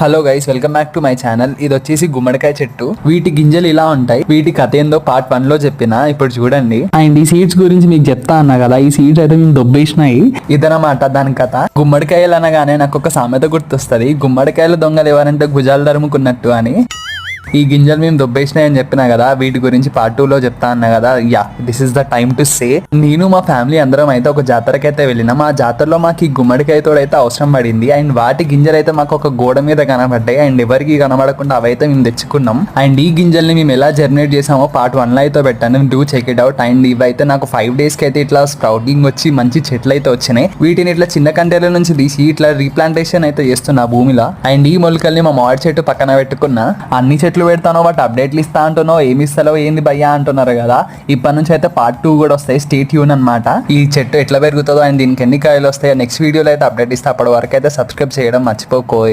Hello guys welcome back to my channel. ఇది వచ్చేసి గుమ్మడికాయ చెట్టు. వీటి గింజలు ఇలా ఉంటాయి. వీటి కథ ఏందో పార్ట్ వన్లో చెప్పిన ఇప్పుడు చూడండి. అండ్ ఈ సీడ్స్ గురించి మీకు చెప్తా అన్నా కదా ఈ సీడ్స్ అయితే మేము దొబ్బేసినాయి. ఇదనమాట దాని కథ. గుమ్మడికాయలు అనగానే నాకు ఒక సామెత గుర్తొస్తుంది. గుమ్మడికాయలు దొంగలు ఎవరంటే భుజాలు తరుముకున్నట్టు అని. ఈ గింజలు మేము దొబ్బేసినాయని చెప్పినా కదా వీటి గురించి పార్ట్ టూ లో చెప్తా అన్నా కదా yeah this is the time to say నేను మా ఫ్యామిలీ అందరం అయితే ఒక జాతరకి అయితే వెళ్ళినాం. ఆ జాతరలో మాకు ఈ గుమ్మడికాయ తోడైతే అవసరం పడింది. అండ్ వాటి గింజలు అయితే మాకు ఒక గోడ మీద కనబడ్డాయి. అండ్ ఎవరికి కనబడకుండా అవైతే మేము తెచ్చుకున్నాం. అండ్ ఈ గింజల్ని మేము ఎలా జర్నేట్ చేసామో పార్ట్ వన్లో అయితే పెట్టాను. Do check it out and ఇవైతే నాకు ఫైవ్ డేస్కి అయితే ఇట్లా స్ప్రౌటింగ్ వచ్చి మంచి చెట్లు అయితే వచ్చినాయి. వీటిని ఇట్లా చిన్న కంటైనర్ నుంచి తీసి ఇట్లా రీప్లాంటేషన్ అయితే చేస్తున్నా భూమిలో. అండ్ ఈ మొలకల్ని మా మామిడి చెట్టు పక్కన పెట్టుకున్నా. అన్ని చెట్లు పెడతానో వాటి అప్డేట్లు ఇస్తా అంటున్నావు ఏమి ఇస్తాలో ఏంది భయ్యా అంటున్నారు కదా. ఇప్పటి నుంచి అయితే పార్ట్ టూ కూడా వస్తాయి. స్టేట్ యూన్ అనమాట ఈ చెట్టు ఎట్లా పెరుగుతుందో అండ్ దీనికి ఎన్ని కాయలు వస్తాయో నెక్స్ట్ వీడియోలో అయితే అప్డేట్ ఇస్తా. అప్పటి వరకు అయితే సబ్స్క్రైబ్ చేయడం మర్చిపోకోయి.